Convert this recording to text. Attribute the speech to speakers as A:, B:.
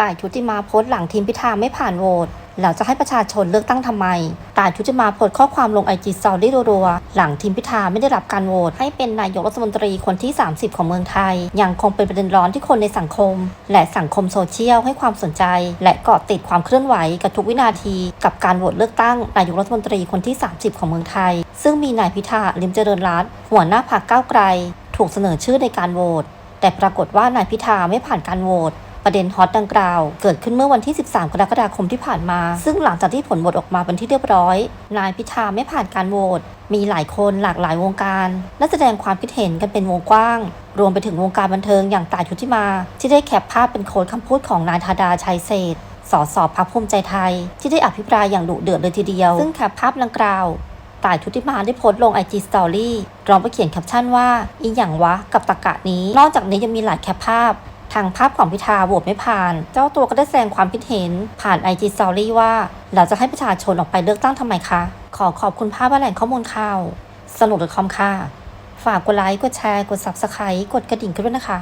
A: ต่ายชุติมาโพสต์หลังทีมพิธาไม่ผ่านโหวตแล้วจะให้ประชาชนเลือกตั้งทำไมต่ายชุติมาโพสต์ข้อความลงไอจีสตอรี่รัวๆ หลังทีมพิธาไม่ได้รับการโหวตให้เป็นนายกรัฐมนตรีคนที่ 30 ของเมืองไทย ยังคงเป็นประเด็นร้อนที่คนในสังคม และสังคมโซเชียลให้ความสนใจ และเกาะติดความเคลื่อนไหวกับทุกวินาที กับการโหวตเลือกตั้งนายกรัฐมนตรีคนที่ 30 ของเมืองไทย ซึ่งมีนายพิธาลิมเจริญรัตน์หัวหน้าพรรคก้าวไกล ถูกเสนอชื่อในการโหวตแต่ปรากฏว่านายพิธาไม่ผ่านการโหวต ประเด็นฮอตดังกล่าว เกิดขึ้นเมื่อวันที่ 13 กรกฎาคมที่ผ่านมา ซึ่งหลังจากที่ผลโหวตออกมาเป็นที่เรียบร้อย นายพิธาไม่ผ่านการโหวตมีหลายคนหลากหลายวงการ และแสดงความคิดเห็นกันเป็นวงกว้าง รวมไปถึงวงการบันเทิงอย่างต่ายชุติมา ที่ได้แคปภาพเป็นโค้ดคำพูดของนายธาดาชัยเศษฐ์สสพักภูมิใจไทย ที่ได้อภิปรายอย่างดุเดือดเลยทีเดียว ซึ่งแคปภาพดังกล่าวต่ายชุติมาได้โพสต์ลง IG Story พร้อมไปเขียนแคปชั่นว่า อีหยังวะ กับตะกะนี้ นอกจากนี้ยังมีหลายแคปภาพ ทางภาพของพิธาโหวตไม่ผ่าน เจ้าตัวก็ได้แสดงความคิดเห็น ผ่านไอจีสตอรี่ว่าเราจะให้ประชาชนออกไปเลือกตั้งทำไมคะ ขอขอบคุณภาพและแหล่งข้อมูลข่าว สนุกหรือคอมค่ะ ฝากกดไลค์ กดแชร์ กด Subscribe กดกระดิ่งกันด้วยนะคะ